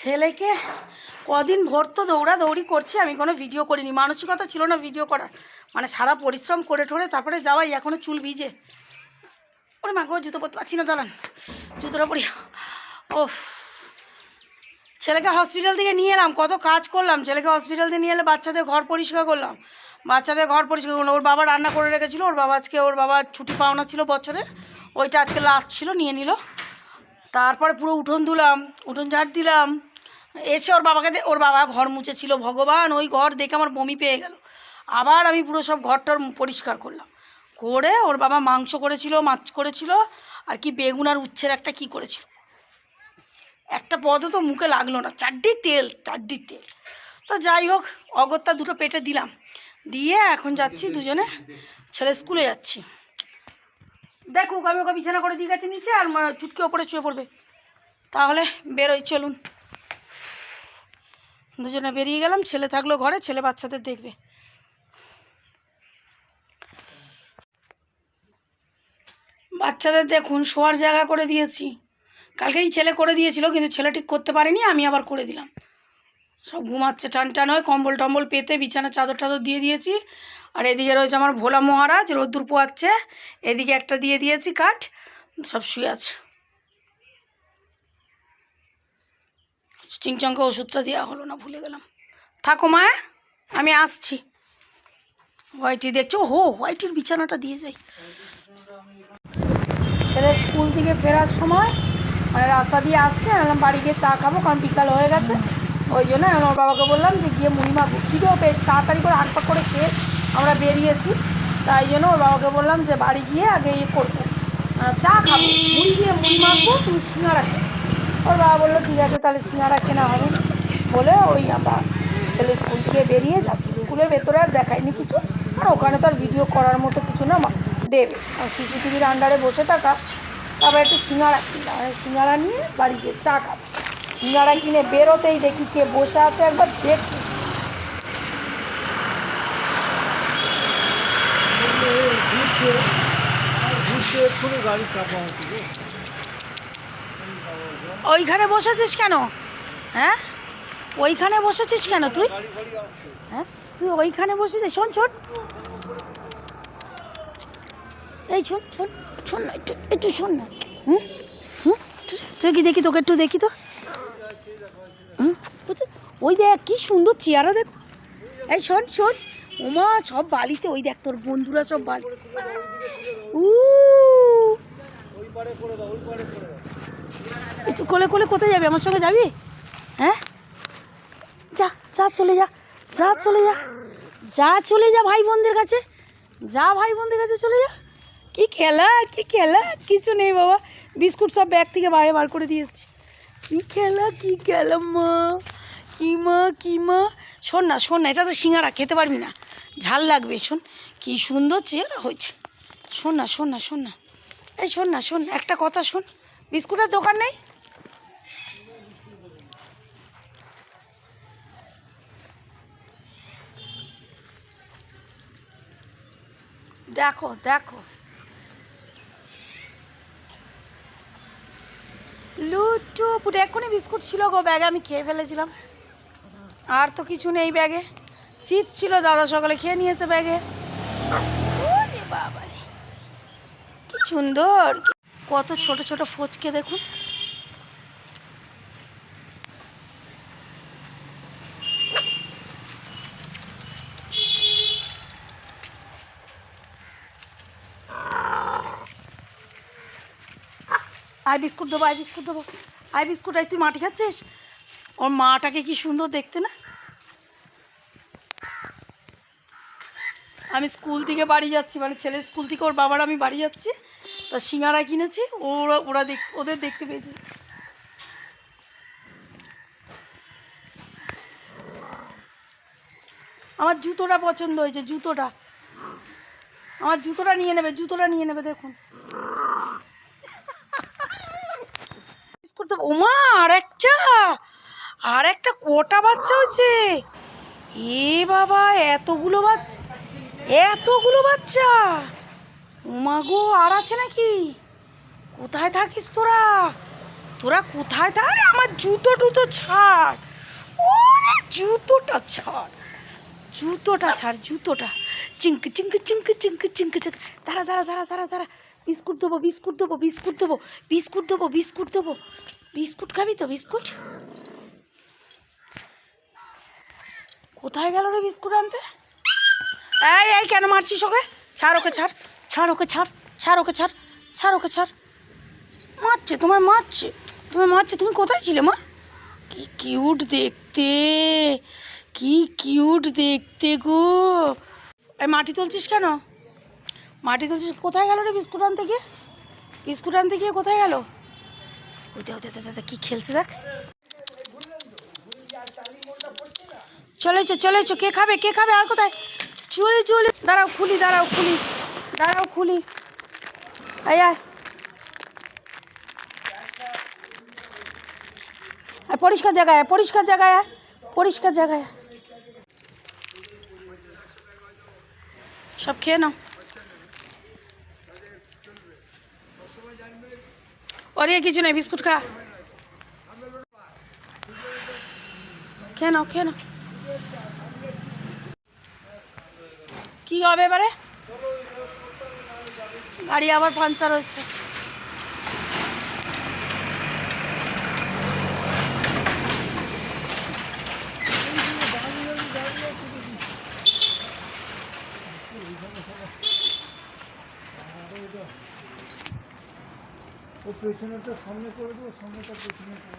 ছেলেকে কদিন ভোর তো দৌড়া দৌড়ি করছি, আমি কোনো ভিডিও করিনি। মানসিকতা ছিল না ভিডিও করার। মানে সারা পরিশ্রম করে ঠোরে, তারপরে যাওয়াই এখনও চুল ভিজে। ওরে মা জুতো পরতে পারছি না, দাঁড়ান। জুতোটা পরি ও ছেলেকে হসপিটাল থেকে নিয়ে এলাম, কত কাজ করলাম। ছেলেকে হসপিটাল থেকে নিয়ে এলে বাচ্চাদের ঘর পরিষ্কার করলাম। বাচ্চাদের ঘর পরিষ্কার করলাম। ওর বাবা রান্না করে রেখেছিল, ওর বাবা আজকে, ওর বাবা ছুটি পাওনা ছিল বছরে। ওইটা আজকে লাস্ট ছিল, নিয়ে নিল। তারপরে পুরো উঠোন ধুলাম, উঠোন ঝাড় দিলাম। এসে ওর বাবাকে ওর বাবা ঘর মুছেছিল। ভগবান, ওই ঘর দেখে আমার বমি পেয়ে গেল। আবার আমি পুরো সব ঘরটার পরিষ্কার করলাম। করে ওর বাবা মাংস করেছিল, মাছ করেছিল। আর কি বেগুন আর উচ্ছের একটা কি করেছিল। একটা পদও তো মুখে লাগল না। চারটি তেল চারটি তেল। তো যাই হোক, অগত্যা দুটো পেটে দিলাম। দিয়ে এখন যাচ্ছি দুজনে ছেলে স্কুলে যাচ্ছি। দেখুক আমি ওকে বিছানা করে দিয়ে গেছি নিচে আর চুটকি ওপরে চুয়ে পড়বে। তাহলে বেরোই, চলুন। দুজনে বেরিয়ে গেলাম, ছেলে থাকল ঘরে, ছেলে বাচ্চাদের দেখবে। বাচ্চাদের দেখুন, শোয়ার জায়গা করে দিয়েছি। কালকেই ছেলে করে দিয়েছিল, কিন্তু ছেলে ঠিক করতে পারেনি, আমি আবার করে দিলাম। সব ঘুমাচ্ছে, টান টান হয়ে কম্বল টম্বল পেতে বিছানা চাদর টাদর দিয়ে দিয়েছি। আর এদিকে রয়েছে আমার ভোলা মহারাজ, রোদ্দুর পোয়াচ্ছে। এদিকে একটা দিয়ে দিয়েছি কাঠ, সব শুয়ে আছে। চিংচংকে ওষুধটা দেওয়া হলো না, ভুলে গেলাম। থাকো মা, আমি আসছি। হোয়াইটি দেখছ? হো হোয়াইটির বিছানাটা দিয়ে যাই। ছেলে স্কুল থেকে ফেরার সময় মানে রাস্তা দিয়ে আসছে, আমি বললাম, বাড়ি গিয়ে চা খাব, কারণ বিকাল হয়ে গেছে। ওই জন্য আমি আমার বাবাকে বললাম যে, গিয়ে মুড়ি মাখবো খিদেও পেয়ে তাড়াতাড়ি করে হাঁটপাক করে খেয়ে আমরা বেরিয়েছি। তাই জন্য ওর বাবাকে বললাম যে, বাড়ি গিয়ে আগে ইয়ে করব চা খাব, মুড়ি দিয়ে মুড়ি মাখবো, তুমি সিঙ্গারা খেয়ে ওর বাবা বলল, ঠিক আছে, তাহলে সিঙ্গারা কেনা হবে। বলে ওই আমরা ছেলে স্কুল থেকে বেরিয়ে যাচ্ছি। স্কুলের ভেতরে আর দেখায়নি কিছু, আর ওখানে তো আর ভিডিও করার মতো কিছু না দেবে। আর সিসিটিভির আন্ডারে বসে থাকা তারপর একটু সিঙ্গারা কিনলাম সিঙ্গারা নিয়ে বাড়ি গিয়ে চা খাব। সিঙ্গারা কিনে বেরোতেই দেখি কে বসে আছে, একবার দেখছি ওইখানে বসেছিস কেন? হ্যাঁ? ওইখানে বসেছিস কেন তুই? হ্যাঁ? তুই ওইখানে বসেছিস? শোন শোন। এই শোন শোন শোন না, একটু একটু শোন না। হুম? হুম? তুই কি দেখি তোকে একটু দেখি তো। হুম? ওই দেখ, কি সুন্দর চেয়ারা দেখো। এই শোন শোন। ওমা সব বালিতে, ওই দেখ তোর বন্ধুরা সব বালি। উ একটু কোলে কোলে কোথায় যাবি? আমার সঙ্গে যাবি? হ্যাঁ? যা যা, চলে যা যা, চলে যা। যা, চলে যা ভাই বোনদের কাছে। যা ভাই বোনদের কাছে চলে যা। কি খেলা? কি খেলা? কিছু নেই বাবা। বিস্কুট সব ব্যাগ থেকে বাইরে বার করে দিয়ে এসছি। কি খেলা? কি খেলা মা? কি মা? কি মা? শোন না শোন না, এটা তো সিঙ্গারা, খেতে পারবি না। ঝাল লাগবে, শোন। কি সুন্দর চেহারা হয়েছে। শোন না শোন না শোন না। এই শোন না, শোন, একটা কথা শোন। বিস্কুটের দোকান নেই? দেখো দেখো। লুটু পুটে এক্ষুনি বিস্কুট ছিল গো ব্যাগে, আমি খেয়ে ফেলেছিলাম। আর তো কিছু নেই ব্যাগে। চিপস ছিল, দাদা সকালে খেয়ে নিয়েছে ব্যাগে। বাবা কি সুন্দর কত ছোট ছোট ফোচকে দেখুন। আই বিস্কুট দেবো, আই বিস্কুট দেবো। আই বিস্কুট, আই, তুই মাটি খাচ্ছিস? ওর মাটাকে কি সুন্দর দেখতে না? আমি স্কুল থেকে বাড়ি যাচ্ছি মানে ছেলের স্কুল থেকে ওর বাবার আমি বাড়ি যাচ্ছি। তা সিঙ্গারা কিনেছি, ওরা ওরা দেখ, ওদের দেখতে পেয়েছি। আমার জুতোটা পছন্দ হয়েছে, জুতোটা। আমার জুতোটা নিয়ে নেবে, জুতোটা নিয়ে নেবে, দেখুন। দেবো ওমা আর একটা আর একটা কোটা বাচ্চা হচ্ছে এ বাবা, এতগুলো বাচ্চা এতগুলো বাচ্চা! উমাগো আর আছে নাকি? কোথায় থাকিস তোরা? তোরা কোথায় থাক? আমার জুতো টুতো ছাড়! ওরে, জুতোটা ছাড়! জুতোটা ছাড়, জুতোটা! চিঙ্ক চিঙ্ক চিঙ্ক চিঙ্ক চিঙ্ক চিঙ্ক দাঁড়া দাঁড়া দাঁড়া দাঁড়া দাঁড়া! বিস্কুট দেবো বিস্কুট দেবো বিস্কুট দেবো বিস্কুট দেবো বিস্কুট দেবো। বিস্কুট খাবি তো, বিস্কুট? কোথায় গেল রে বিস্কুট আনতে? এই এই কেন মারছিস ওকে? ছাড় ওকে, ছাড় ছাড় ওকে, ছাড় ছাড় ওকে, ছাড় ছাড় ওকে, ছাড়। মারছে, তোমায় মারছে তোমায় মারছে, তুমি কোথায় ছিলে, মা? কি কিউট দেখতে, কি কিউট দেখতে গো। এই মাটি তুলছিস কেন? মাটি তুলছিস? কোথায় গেল রে বিস্কুট আনতে গিয়ে? বিস্কুট আনতে গিয়ে কোথায় গেল? ওই দেখ দেখ দেখ কি খেলছে দেখ। চলেছো চলেছো কে খাবে কে খাবে আর কোথায়? চলে চলে দাঁড়াও খুলি দাঁড়াও খুলি দাঁড়াও খুলি। আয় আয়, পরিষ্কার জায়গায় পরিষ্কার জায়গায় পরিষ্কার জায়গায় সব খেয়ে নাও। ওদিকে কিছু নেই বিস্কুট খা খেয়ে নাও খেয়ে হবে এবারে গাড়ি আবার পাঞ্চার হয়েছে পেছনেটা সামনে করে দেবো সামনেটা পেছনে দেবো।